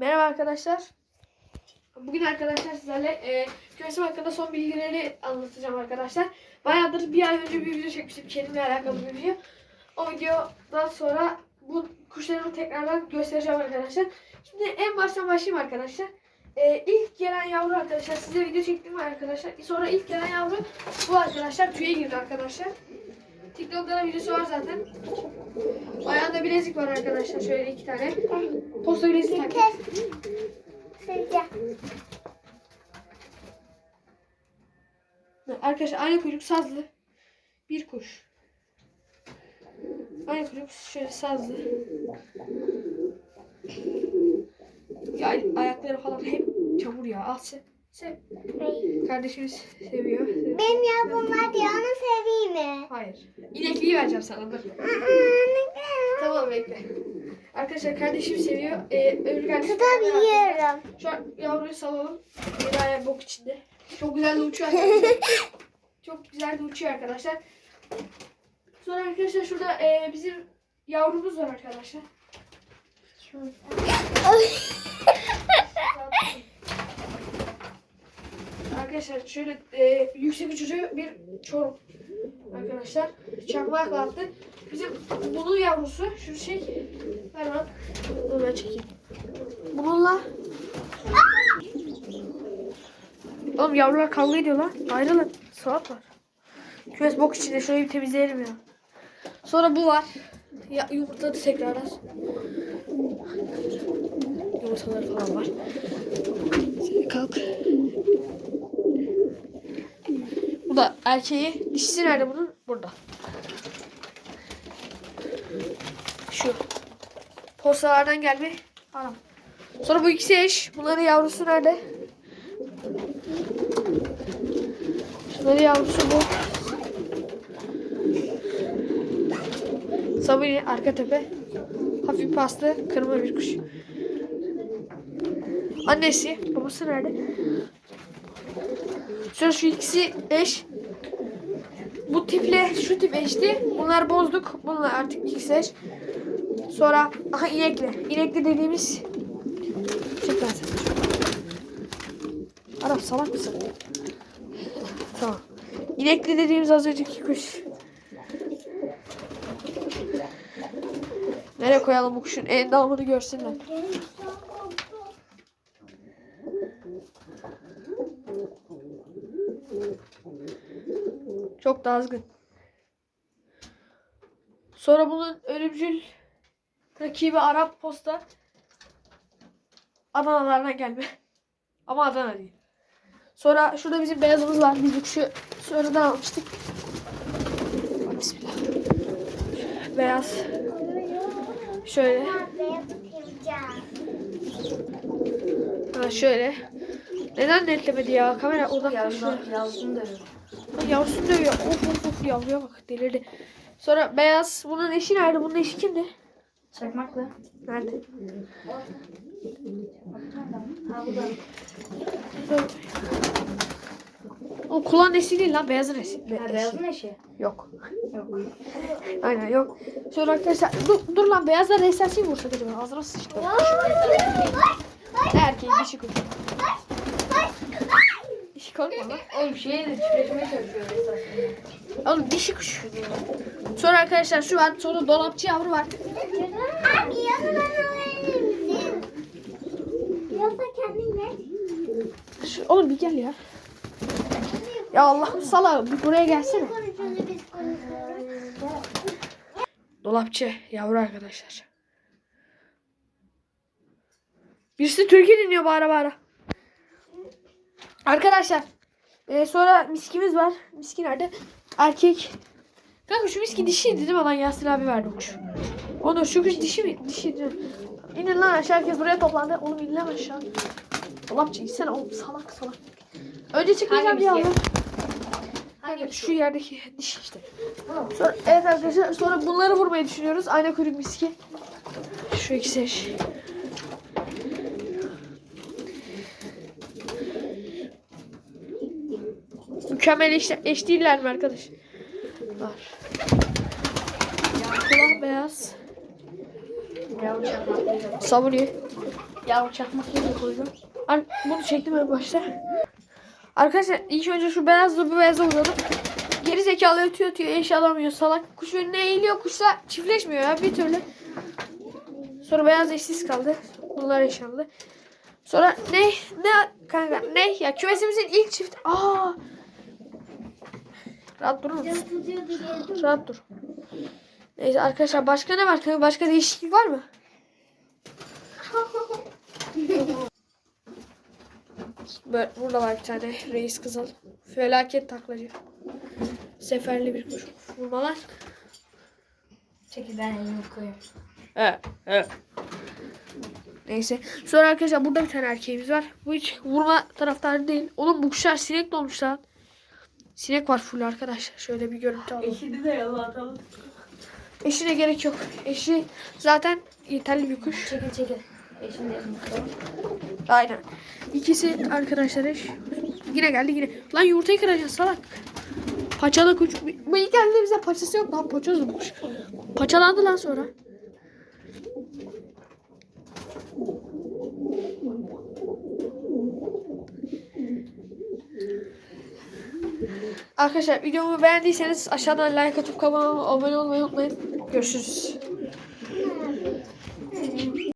Merhaba arkadaşlar. Bugün arkadaşlar sizlerle e, kümesim hakkında son bilgileri anlatacağım arkadaşlar. Bayağıdır bir ay önce bir video çekmiştim kedimle alakalı bir video. O videodan sonra bu kuşlarımı tekrardan göstereceğim arkadaşlar. Şimdi en baştan başlayayım arkadaşlar. E, ilk gelen yavru arkadaşlar size video çektim arkadaşlar? Sonra ilk gelen yavru bu arkadaşlar tüye girdi arkadaşlar. Da videosu var zaten. Ayağında bilezik var arkadaşlar şöyle iki tane. Posta bilezik. Sıcak. Arkadaşlar aynı kuyruk sazlı bir kuş. Aynı kuyruk şöyle sazlı. Ya, ayakları falan hep çamur ya. Al sen. Sev. Kardeşimiz seviyor. Sev- Benim yavrum var ya onu seveyim mi? Hayır. İnekliği vereceğim sana. Dur. Tamam bekle. Arkadaşlar kardeşim seviyor. Ee, öbür kardeşim. Tutabiliyorum. Şu an yavruyu salalım. Bir ayağı bok içinde. Çok güzel de uçuyor arkadaşlar. Çok güzel de uçuyor arkadaşlar. Sonra arkadaşlar şurada e, bizim yavrumuz var arkadaşlar. Arkadaşlar şöyle e, yüksek uçucu bir çorum. Arkadaşlar çakmak attı. Bizim bunun yavrusu şu şey. Ver bak. Dur ben çekeyim. Bununla Oğlum yavrular kavga ediyor lan. Ayrılın. Salak var. Kümes bok içinde. Şurayı bir temizleyelim ya. Sonra bu var. Ya, yumurtladı tekrardan. Yumurtaları falan var. Şöyle kalk. Bu da erkeği. Dişisi nerede bunun? Burada. Şu. Postalardan gelme. Anam. Sonra bu ikisi eş. Bunların yavrusu nerede? Şunların yavrusu bu. Sabuni arka tepe. Hafif paslı kırma bir kuş. Annesi, babası nerede? Sonra şu ikisi eş. Bu tiple şu tip eşti. Bunlar bozduk. Bunlar artık ikisi eş. Sonra aha inekli. İnekli dediğimiz Çek lan sen. Arap salak mısın? tamam. İnekli dediğimiz az önceki kuş. Nereye koyalım bu kuşun endamını görsünler. Çok da azgın. Sonra bunun ölümcül rakibi Arap posta Adanalardan gelme. Ama Adana değil. Sonra şurada bizim beyazımız var. Biz bu kuşu sonradan almıştık. Bismillah. Beyaz. Şöyle. Ha şöyle. Neden netlemedi ya? Kamera odaklaşıyor. Yavrusunu da Ha, Yavrusunu dövüyor. Of of of yavruya bak delirdi. Sonra beyaz. Bunun eşi nerede? Bunun eşi kimdi? Çakmakla. Nerede? Ha bu da. O kulağın eşi değil lan. Beyazın eşi. Be- Ha eşi. beyazın eşi. Yok. Yok. Aynen yok. Sonra arkadaşlar dur, dur lan beyazlar reslensin vursak acaba ağzına sıçtı. Erkeğin dişi kuş. Korkma lan. Oğlum şeyi de çiftleşmeye çalışıyor esasında. Oğlum dişi kuş. Sonra arkadaşlar şu var. Sonra dolapçı yavru var. Abi yanına alabilir misin? Yoksa kendin ver. Şu, oğlum bir gel ya. Ya Allah'ım sala bir buraya gelsene. Dolapçı yavru arkadaşlar. Birisi türkü dinliyor bağıra bağıra. Arkadaşlar. e, sonra miskimiz var. Miski nerede? Erkek. Kanka şu miski dişiydi değil mi? Lan Yasir abi verdi o kuş. Onur şu kuş dişi mi? Dişiydi. İnin lan aşağı herkes buraya toplandı. Oğlum in lan aşağı. Dolapçı insene oğlum salak salak. Önce çıkmayacağım? Hangi Hangi şu yerdeki diş işte. Sonra, evet arkadaşlar sonra bunları vurmayı düşünüyoruz. Ayna kuyruk miski. Şu ikisi eş. Mükemmel eş, eş değiller mi arkadaş? Var. Kulak beyaz. Yavru çakmakla. Sabuni. Ya o çakmak yerine koydum. Ar- Bunu çektim en başta. Arkadaşlar ilk önce şu beyazla bu beyaza uzadım. Geri zekalı ötüyor ötüyor eş alamıyor salak. Kuş önüne eğiliyor kuşla çiftleşmiyor ya bir türlü. Sonra beyaz eşsiz kaldı. Bunlar eşanlı. Sonra ne ne kanka ne ya kümesimizin ilk çift. Aa. Rahat durur musun? Rahat dur. Neyse arkadaşlar başka ne var? Başka değişiklik var mı? Böyle, burada var bir tane reis kızıl. Felaket taklacı. Seferli bir kuş. Vurmalar. Çekil ben elimi koyayım. Evet, evet. Neyse. Sonra arkadaşlar burada bir tane erkeğimiz var. Bu hiç vurma taraftarı değil. Oğlum bu kuşlar sinek dolmuş lan. Sinek var full arkadaşlar. Şöyle bir görüntü alalım. Eşidi de yolla atalım. Eşine gerek yok. Eşi zaten yeterli bir kuş. Çekil çekil. Eşini de. Aynen. İkisi arkadaşlar eş. Yine geldi yine. Lan yumurtayı kıracaksın salak. Paçalı kuş. Bu ilk geldiğinde bize paçası yok lan. Paçalı bu kuş. Paçalandı lan sonra. Arkadaşlar videomu beğendiyseniz aşağıdan like atıp kanalıma abone olmayı unutmayın. Görüşürüz.